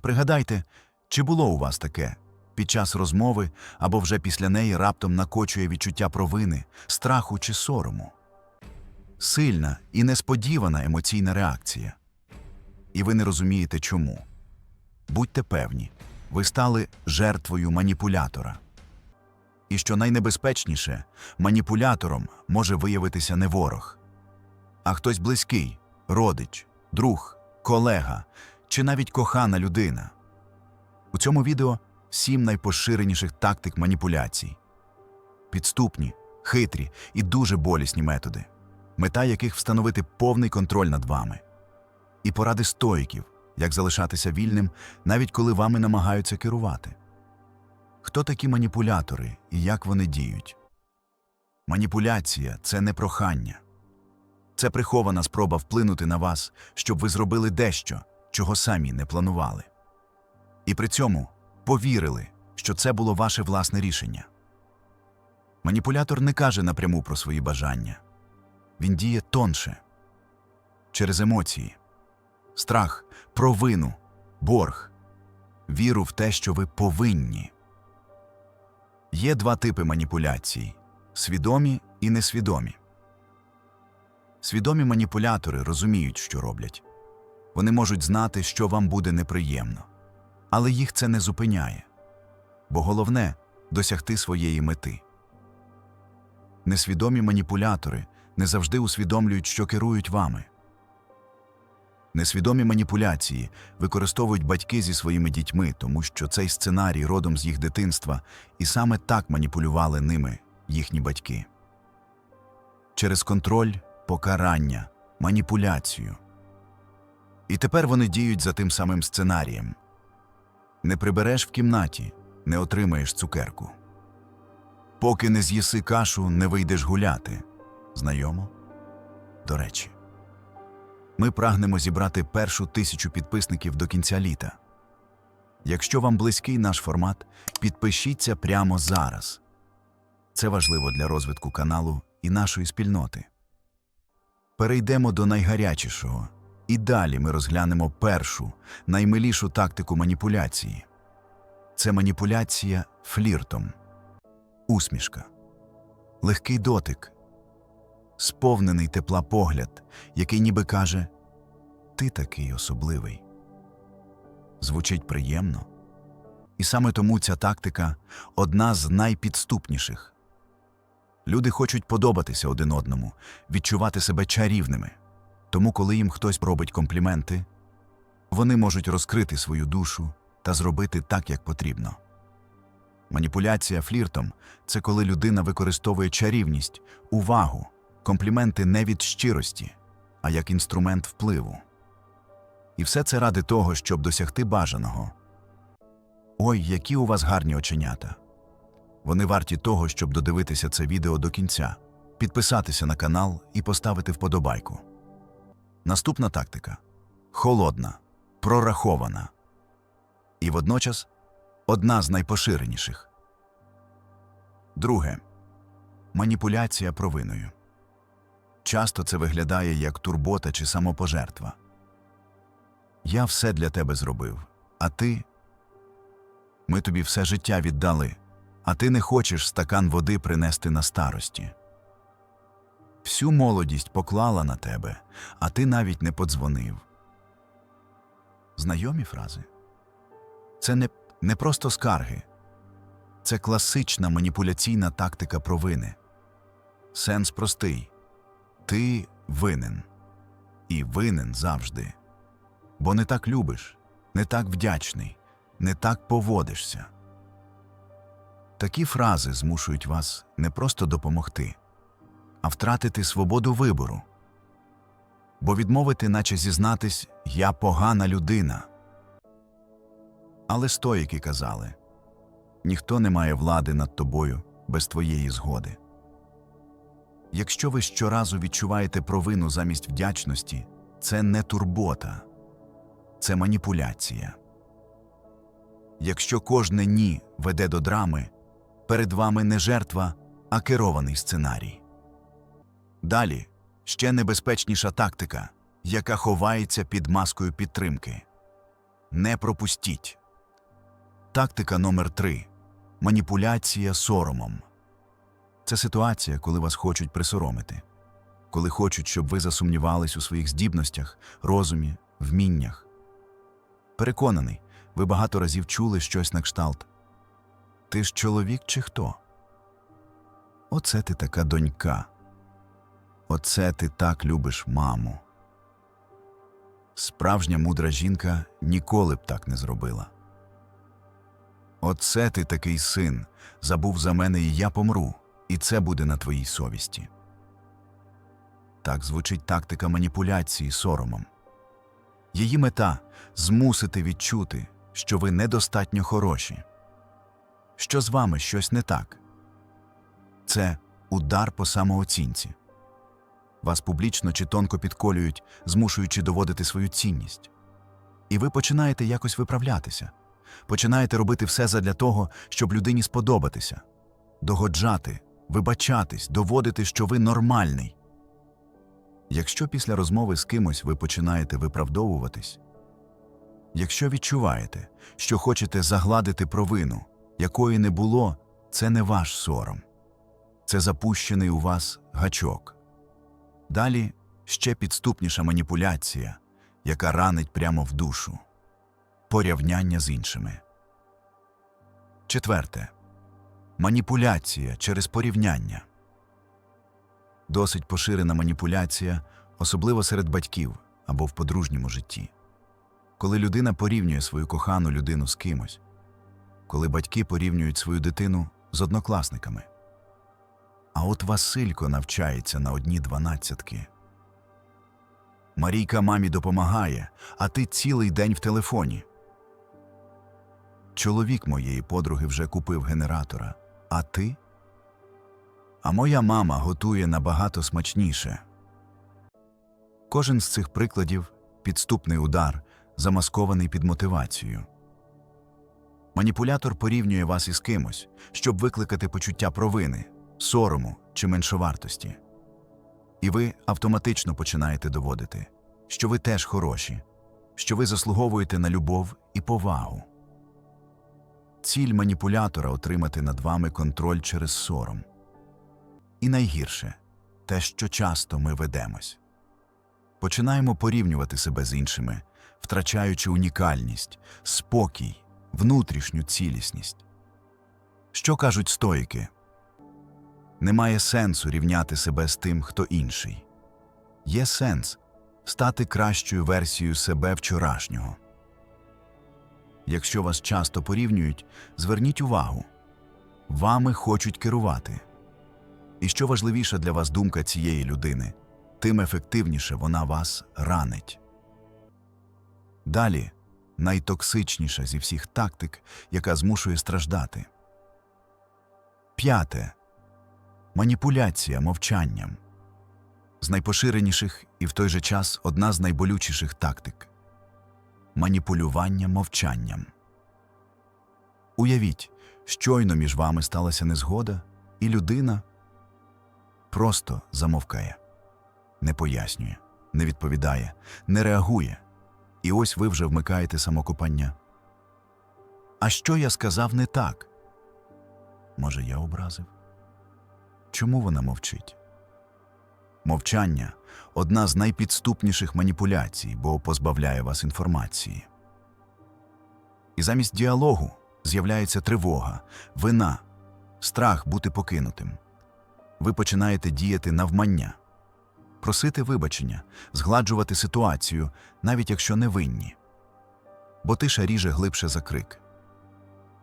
Пригадайте, чи було у вас таке? Під час розмови або вже після неї раптом накочує відчуття провини, страху чи сорому. Сильна і несподівана емоційна реакція. І ви не розумієте чому. Будьте певні, ви стали жертвою маніпулятора. І що найнебезпечніше, маніпулятором може виявитися не ворог, а хтось близький, родич, друг, колега чи навіть кохана людина. У цьому відео сім найпоширеніших тактик маніпуляцій. Підступні, хитрі і дуже болісні методи, мета яких встановити повний контроль над вами. І поради стоїків, як залишатися вільним, навіть коли вами намагаються керувати. Хто такі маніпулятори і як вони діють? Маніпуляція це не прохання. Це прихована спроба вплинути на вас, щоб ви зробили дещо, чого самі не планували. І при цьому повірили, що це було ваше власне рішення. Маніпулятор не каже напряму про свої бажання. Він діє тонше через емоції, страх, провину, борг, віру в те, що ви повинні. Є два типи маніпуляцій свідомі і несвідомі. Свідомі маніпулятори розуміють, що роблять. Вони можуть знати, що вам буде неприємно. Але їх це не зупиняє. Бо головне досягти своєї мети. Несвідомі маніпулятори не завжди усвідомлюють, що керують вами. Несвідомі маніпуляції використовують батьки зі своїми дітьми, тому що цей сценарій родом з їх дитинства, і саме так маніпулювали ними їхні батьки. Через контроль, покарання, маніпуляцію. І тепер вони діють за тим самим сценарієм. Не прибереш в кімнаті, не отримаєш цукерку. Поки не з'їси кашу, не вийдеш гуляти. Знайомо? До речі. Ми прагнемо зібрати першу тисячу підписників до кінця літа. Якщо вам близький наш формат, підпишіться прямо зараз. Це важливо для розвитку каналу і нашої спільноти. Перейдемо до найгарячішого, і далі ми розглянемо першу, наймилішу тактику маніпуляції. Це маніпуляція фліртом, усмішка, легкий дотик, сповнений тепла погляд, який ніби каже Ти такий особливий. Звучить приємно. І саме тому ця тактика одна з найпідступніших. Люди хочуть подобатися один одному, відчувати себе чарівними. Тому, коли їм хтось робить компліменти, вони можуть розкрити свою душу та зробити так, як потрібно. Маніпуляція фліртом це коли людина використовує чарівність, увагу, компліменти не від щирості, а як інструмент впливу. І все це ради того, щоб досягти бажаного. Ой, які у вас гарні оченята. Вони варті того, щоб додивитися це відео до кінця, підписатися на канал і поставити вподобайку. Наступна тактика холодна, прорахована і водночас одна з найпоширеніших. Друге маніпуляція провиною. Часто це виглядає як турбота чи самопожертва. Я все для тебе зробив, а ти. Ми тобі все життя віддали, а ти не хочеш стакан води принести на старості. Всю молодість поклала на тебе, а ти навіть не подзвонив. Знайомі фрази? Це не, не просто скарги, це класична маніпуляційна тактика провини. Сенс простий ти винен. І винен завжди. Бо не так любиш, не так вдячний, не так поводишся. Такі фрази змушують вас не просто допомогти, а втратити свободу вибору. Бо відмовити, наче зізнатись, я погана людина. Але стоїки казали ніхто не має влади над тобою без твоєї згоди. Якщо ви щоразу відчуваєте провину замість вдячності, це не турбота, це маніпуляція. Якщо кожне ні веде до драми, перед вами не жертва, а керований сценарій. Далі ще небезпечніша тактика, яка ховається під маскою підтримки не пропустіть. Тактика номер 3 маніпуляція соромом. Це ситуація, коли вас хочуть присоромити, коли хочуть, щоб ви засумнівались у своїх здібностях, розумі, вміннях. Переконаний, ви багато разів чули щось на кшталт. Ти ж чоловік чи хто? Оце ти така донька. Оце ти так любиш маму. Справжня мудра жінка ніколи б так не зробила. Оце ти такий син, забув за мене, і я помру, і це буде на твоїй совісті. Так звучить тактика маніпуляції соромом. Її мета змусити відчути, що ви недостатньо хороші, що з вами щось не так. Це удар по самооцінці. Вас публічно чи тонко підколюють, змушуючи доводити свою цінність. І ви починаєте якось виправлятися, починаєте робити все задля того, щоб людині сподобатися, догоджати, вибачатись, доводити, що ви нормальний. Якщо після розмови з кимось ви починаєте виправдовуватись, якщо відчуваєте, що хочете загладити провину, якої не було, це не ваш сором, це запущений у вас гачок. Далі ще підступніша маніпуляція, яка ранить прямо в душу порівняння з іншими. Четверте. Маніпуляція через порівняння. Досить поширена маніпуляція, особливо серед батьків або в подружньому житті. Коли людина порівнює свою кохану людину з кимось, коли батьки порівнюють свою дитину з однокласниками. А от Василько навчається на одні дванадцятки. Марійка мамі допомагає, а ти цілий день в телефоні. Чоловік моєї подруги вже купив генератора, а ти? А моя мама готує набагато смачніше. Кожен з цих прикладів підступний удар, замаскований під мотивацію. Маніпулятор порівнює вас із кимось, щоб викликати почуття провини, сорому чи меншовартості. І ви автоматично починаєте доводити, що ви теж хороші, що ви заслуговуєте на любов і повагу. Ціль маніпулятора отримати над вами контроль через сором. І найгірше те, що часто ми ведемось. Починаємо порівнювати себе з іншими, втрачаючи унікальність, спокій, внутрішню цілісність. Що кажуть стоїки? Немає сенсу рівняти себе з тим, хто інший. Є сенс стати кращою версією себе вчорашнього. Якщо вас часто порівнюють, зверніть увагу вами хочуть керувати. І що важливіша для вас думка цієї людини, тим ефективніше вона вас ранить. Далі найтоксичніша зі всіх тактик, яка змушує страждати. П'яте маніпуляція мовчанням. З найпоширеніших і в той же час одна з найболючіших тактик маніпулювання мовчанням. Уявіть, щойно між вами сталася незгода, і людина просто замовкає, не пояснює, не відповідає, не реагує. І ось ви вже вмикаєте самокопання. А що я сказав не так? Може, я образив? Чому вона мовчить? Мовчання одна з найпідступніших маніпуляцій, бо позбавляє вас інформації. І замість діалогу з'являється тривога, вина, страх бути покинутим. Ви починаєте діяти навмання, просити вибачення, згладжувати ситуацію, навіть якщо не винні. Бо тиша ріже глибше за крик.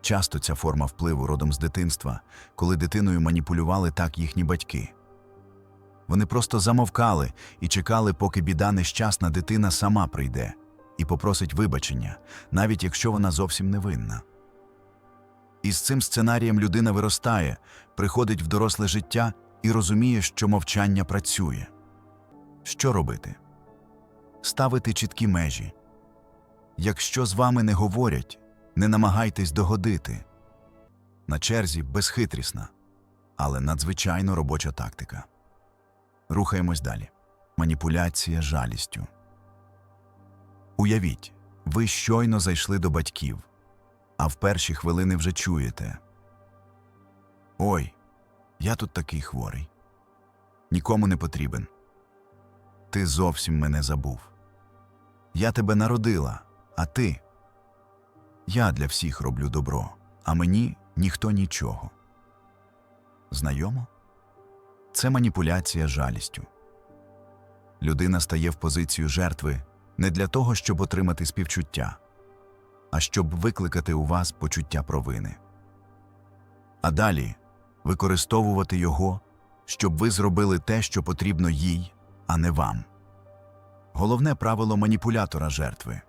Часто ця форма впливу родом з дитинства, коли дитиною маніпулювали так їхні батьки. Вони просто замовкали і чекали, поки біда нещасна дитина сама прийде і попросить вибачення, навіть якщо вона зовсім не винна. І з цим сценарієм людина виростає, приходить в доросле життя і розуміє, що мовчання працює. Що робити? Ставити чіткі межі. Якщо з вами не говорять, не намагайтесь догодити. На черзі безхитрісна, але надзвичайно робоча тактика. Рухаємось далі. Маніпуляція жалістю. Уявіть, Ви щойно зайшли до батьків, а в перші хвилини вже чуєте. Ой, я тут такий хворий. Нікому не потрібен. Ти зовсім мене забув. Я тебе народила, а ти. Я для всіх роблю добро, а мені ніхто нічого. Знайомо? Це маніпуляція жалістю. Людина стає в позицію жертви не для того, щоб отримати співчуття, а щоб викликати у вас почуття провини. А далі використовувати його, щоб ви зробили те, що потрібно їй, а не вам. Головне правило маніпулятора жертви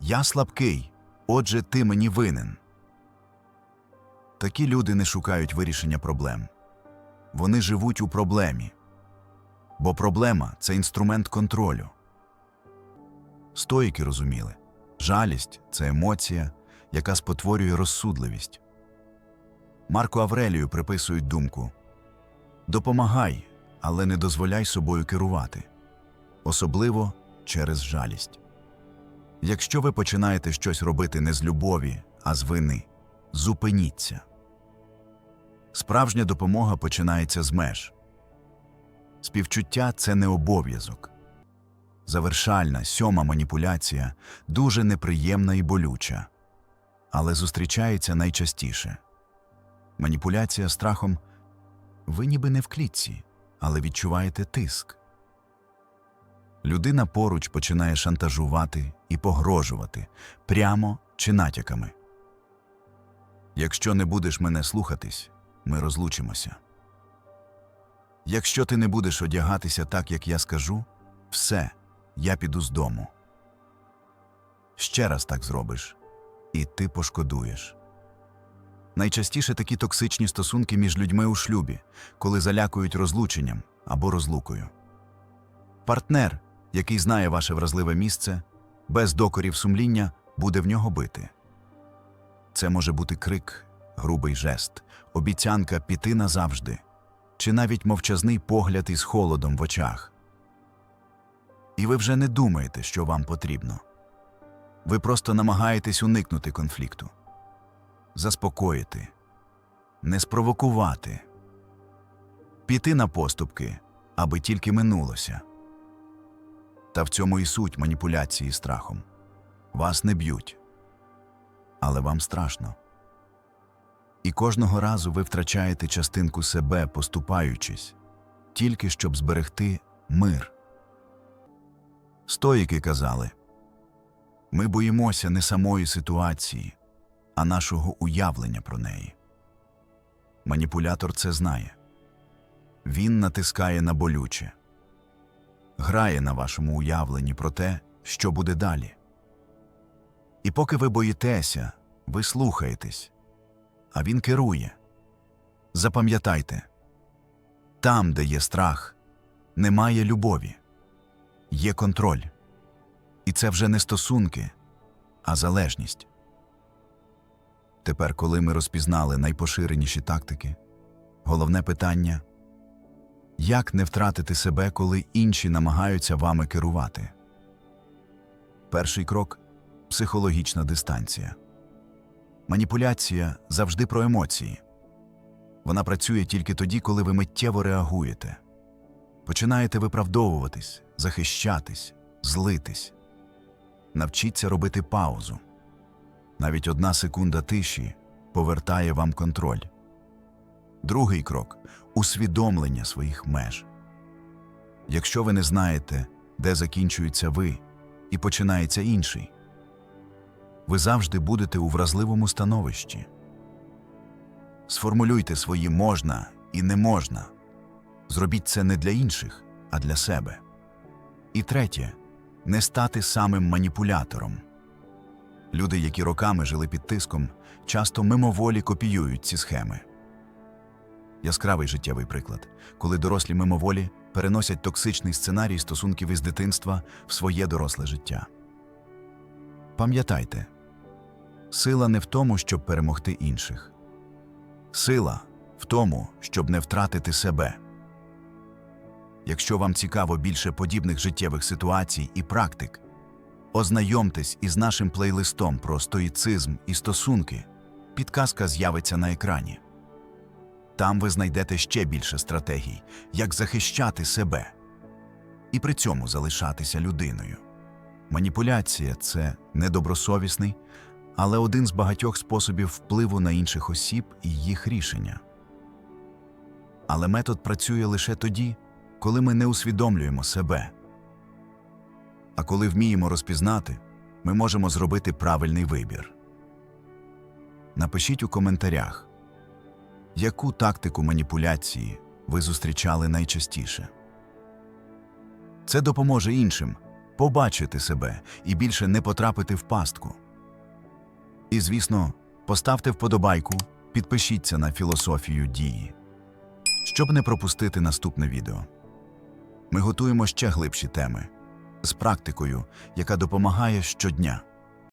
Я слабкий, отже, ти мені винен. Такі люди не шукають вирішення проблем. Вони живуть у проблемі. Бо проблема це інструмент контролю. Стоїки розуміли жалість це емоція, яка спотворює розсудливість. Марку Аврелію приписують думку Допомагай, але не дозволяй собою керувати, особливо через жалість. Якщо ви починаєте щось робити не з любові, а з вини, зупиніться. Справжня допомога починається з меж. Співчуття це не обов'язок. Завершальна сьома маніпуляція дуже неприємна і болюча, але зустрічається найчастіше. Маніпуляція страхом ви ніби не в клітці, але відчуваєте тиск. Людина поруч починає шантажувати і погрожувати прямо чи натяками. Якщо не будеш мене слухатись, ми розлучимося. Якщо ти не будеш одягатися так, як я скажу, все, я піду з дому. Ще раз так зробиш, і ти пошкодуєш. Найчастіше такі токсичні стосунки між людьми у шлюбі, коли залякують розлученням або розлукою. Партнер, який знає ваше вразливе місце, без докорів сумління буде в нього бити. Це може бути крик, грубий жест, обіцянка піти назавжди, чи навіть мовчазний погляд із холодом в очах. І ви вже не думаєте, що вам потрібно. Ви просто намагаєтесь уникнути конфлікту, заспокоїти, не спровокувати, піти на поступки, аби тільки минулося. Та в цьому і суть маніпуляції страхом. Вас не б'ють, але вам страшно. І кожного разу ви втрачаєте частинку себе, поступаючись, тільки щоб зберегти мир. Стоїки казали ми боїмося не самої ситуації, а нашого уявлення про неї. Маніпулятор це знає. Він натискає на болюче, грає на вашому уявленні про те, що буде далі. І поки ви боїтеся, ви слухаєтесь, а він керує. Запам'ятайте там, де є страх, немає любові, є контроль. І це вже не стосунки, а залежність. Тепер, коли ми розпізнали найпоширеніші тактики, головне питання як не втратити себе, коли інші намагаються вами керувати? Перший крок психологічна дистанція. Маніпуляція завжди про емоції. Вона працює тільки тоді, коли ви миттєво реагуєте. Починаєте виправдовуватись, захищатись, злитись. Навчіться робити паузу. Навіть одна секунда тиші повертає вам контроль. Другий крок усвідомлення своїх меж. Якщо ви не знаєте, де закінчується ви і починається інший, ви завжди будете у вразливому становищі. Сформулюйте свої можна і не можна. Зробіть це не для інших, а для себе. І третє не стати самим маніпулятором. Люди, які роками жили під тиском, часто мимоволі копіюють ці схеми. Яскравий життєвий приклад, коли дорослі мимоволі переносять токсичний сценарій стосунків із дитинства в своє доросле життя. Пам'ятайте, сила не в тому, щоб перемогти інших. Сила в тому, щоб не втратити себе. Якщо вам цікаво більше подібних життєвих ситуацій і практик, Ознайомтесь із нашим плейлистом про стоїцизм і стосунки. Підказка з'явиться на екрані. Там ви знайдете ще більше стратегій, як захищати себе і при цьому залишатися людиною. Маніпуляція це недобросовісний, але один з багатьох способів впливу на інших осіб і їх рішення. Але метод працює лише тоді, коли ми не усвідомлюємо себе. А коли вміємо розпізнати, ми можемо зробити правильний вибір. Напишіть у коментарях, яку тактику маніпуляції ви зустрічали найчастіше. Це допоможе іншим побачити себе і більше не потрапити в пастку. І, звісно, поставте вподобайку, підпишіться на філософію дії, щоб не пропустити наступне відео. Ми готуємо ще глибші теми з практикою, яка допомагає щодня.